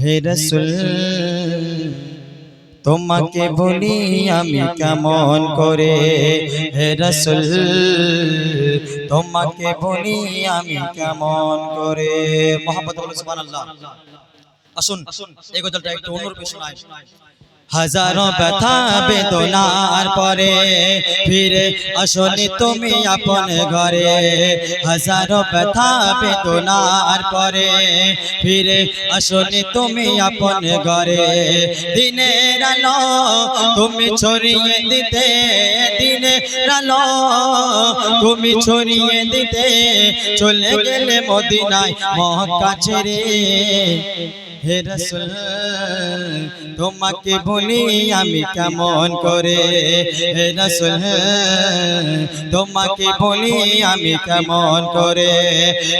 হে রসুল তোমাকে বলি আমি কেমন করে? হে রসুল তোমাকে বলি আমি কেমন করে? মোহাম্মদ সুবহানাল্লাহ। আসুন। এই গজলটা একটু অন্যরূপে শোনাই। হাজারো ব্যথা বেদনার পরে ফিরে আসনি তুমি আপন ঘরে। হাজারো ব্যথা বেদনার পরে ফিরে আসনি তুমি আপন ঘরে। দিনের আলো তুমি ছড়িয়ে দিতে, দিনের আলো তুমি ছড়িয়ে দিতে। চলে গেলে মদিনায় মক্কা ছেড়ে হে রসুল, তোমাকে বলি আমি কেমন করে? হে রসুল, তোমাকে বলি আমি কেমন করে?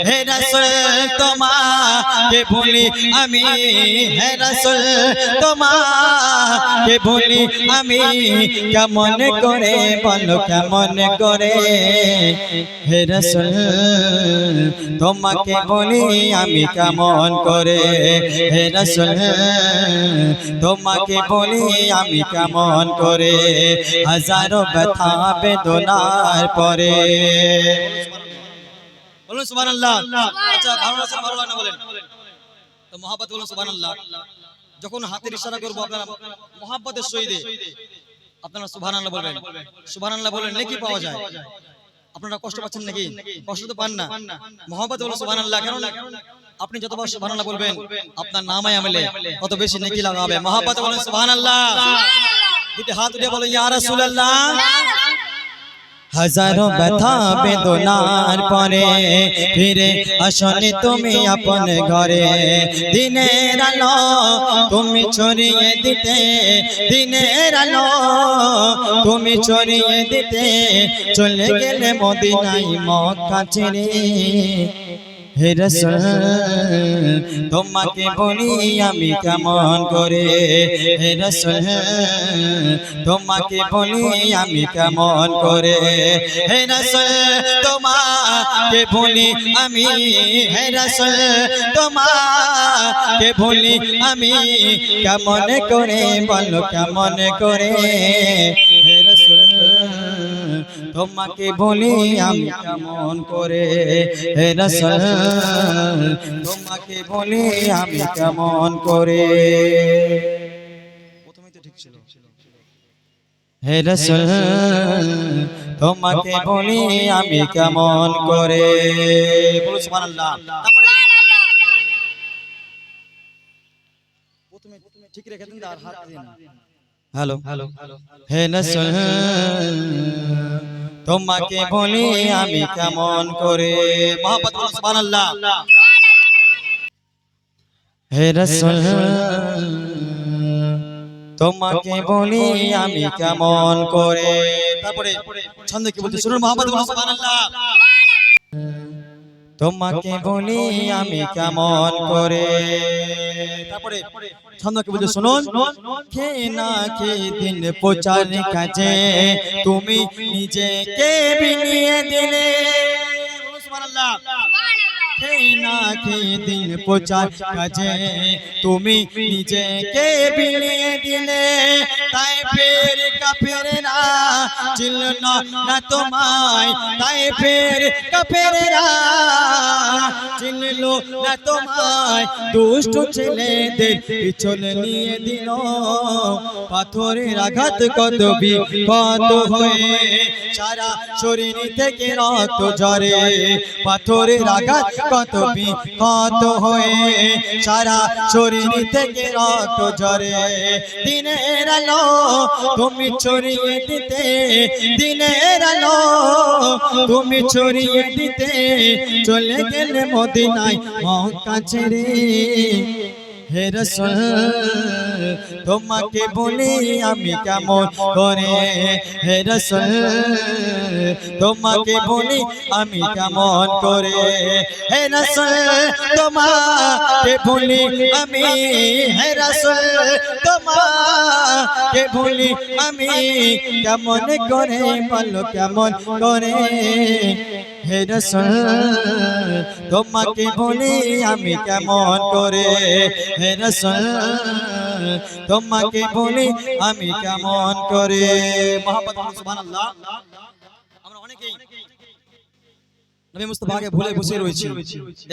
হে রসুল, তোমাকে বলি আমি, হে রসুল, তোমাকে বলি আমি কেমন করে? বলো কেমন করে? হে রসুল, তোমাকে বলি আমি কেমন করে? হে রসুল তোমাকে বলি আমি কেমন করে হাজারো ব্যথা বেদনার পরে। বলুন সুবহানাল্লাহ। আচ্ছা বলেন? তো মহাব্বত বলুন সুবহানাল্লাহ। যখন হাতের ইশারা করব আপনারা মহাব্বতের সহিত আপনারা সুবহানাল্লাহ বলবেন। সুবহানাল্লাহ বলেন নেকি পাওয়া যায়? আপনারা কষ্ট পাচ্ছেন নাকি? কষ্ট তো পান না। মহাব্বত বলুন সুবহানাল্লাহ কেন? আপনি যতবার সুবহানাল্লাহ বলবেন আপনার নামায় আমলে তত বেশি নেকি লাগাবে। মহাব্বত বলুন সুবহানাল্লাহ। দুটি হাত উঠে বলেন ইয়া রাসূলুল্লাহ। হাজারো ব্যথা বেদনার পরে ফিরে আসনি তুমি আপন ঘরে। দিনের আলো তুমি ছড়িয়ে দিতে দিনের আলো তুমি ছড়িয়ে দিতে। চলে গেলে মদিনাই মক্কা ছেড়ে হে রসুল তোমাকে বলি আমি কেমন করে? হে রসুল তোমাকে বলি আমি কেমন করে? হে রসুল তোমাকে বলি আমি হে রসুল তোমাকে বলি আমি কেমন করে? বলো কেমন করে? হে রসুল তোমাকে বলি আমি কেমন করে? হে রসুল তোমাকে বলি আমি কেমন করে? প্রথমেই তো ঠিক ছিল। হে রসুল তোমাকে বলি আমি কেমন করে? বলো সুবহানাল্লাহ। প্রথমে ঠিক রেখে দিন আর হাত দিন। হ্যালো। হ্যালো। হে রসুল তোমাকে বলি আমি কেমন করে? মহাপত সুবহানাল্লাহ। হে রসুল। তোমাকে বলি আমি কেমন করে? তারপরে ছন্দ কি বলতে শুনুন মোহাম্মদ সুবহানাল্লাহ। তোমাকে বলি আমি কেমন করে? তারপরে ছন্দ কি বলতে শুনুন কে না কে দিন প্রচার কাজে তুমি নিজেকে বিনিয়ে দিলে। সুবহানাল্লাহ। কে না কে দিন প্রচার কাজে। তুমি নিজেকে বিলিয়ে দিলে, তাই ফের কাফেররা চিনল না তোমায়। তাই ফের চিনল না তোমায়। দুষ্ট ছেলেদের পিছনে নিয়ে দিল। পাথরের আঘাত কত বিপদ হয়ে, সারা শরীর থেকে পাথরের আঘাত কত বিপদ হয়ে সারা শরীর থেকে রক্ত ঝরে। দিনের আলো তুমি ছড়িয়ে দিতে, দিনের আলো তুমি ছড়িয়ে দিতে। চলে গেলে মদিনায় মক্কা ছেড়ে। হে রসুল, তোমাকে বলি আমি কেমন করে? হে রসুল, তোমাকে বলি আমি কেমন করে? হে রসুল, তোমাকে বলি আমি, হে রসুল তোমাকে বলি আমি কেমন করে বলো, কেমন করে? হে রসুল, তোমাকে বলি আমি কেমন করে? হে রসুল, তোমাকে বলি আমি কেমন করে? মোহাম্মদ আমরা অনেকেই মুস্তাফাকে ভুলে বসে রয়েছি।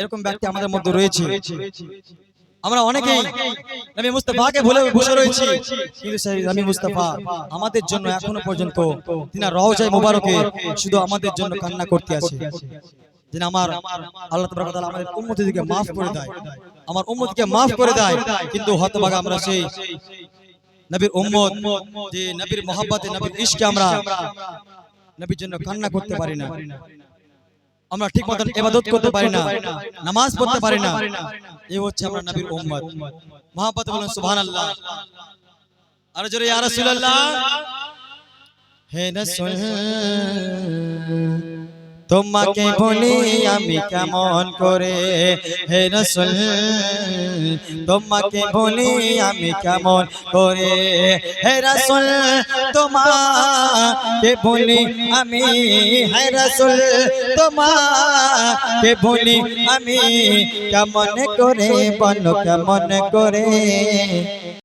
এরকম ব্যক্তি আমাদের মধ্যে রয়েছে। আমরা অনেকেই নবী মুস্তাফাকে ভুলে বসে রয়েছি। কিন্তু সেই নবী মুস্তাফা আমাদের জন্য এখনও পর্যন্ত তিনি রওজায়ে মুবারকে শুধু আমাদের জন্য কান্না করতে আছে যেন আমার আল্লাহ তাবারক ওয়া তাআলা আমাদের উম্মতদেরকে maaf করে দেয়। আমার উম্মতকে maaf করে দেয়। কিন্তু হতভাগা আমরা সেই নবীর উম্মত যে নবীর মহব্বতে নবীর ইশকে আমরা নবীর জন্য কান্না করতে পারি না। আমরা ঠিক মতন ইবাদত করতে পারি না নামাজ পড়তে পারি না। এই হচ্ছে আমরা নবীর উম্মত। মহাপাত বলেন সুবহানাল্লাহ। আর জোরে ইয়া রাসূলুল্লাহ। হে রাসূল তোমাকে বলি আমি কেমন করে? হে রসুল তোমাকে বলি আমি কেমন করে? হে রসুল তোমাকে বলি আমি হে রসুল তোমাকে বলি আমি কেমন করে? বলো কেমন করে?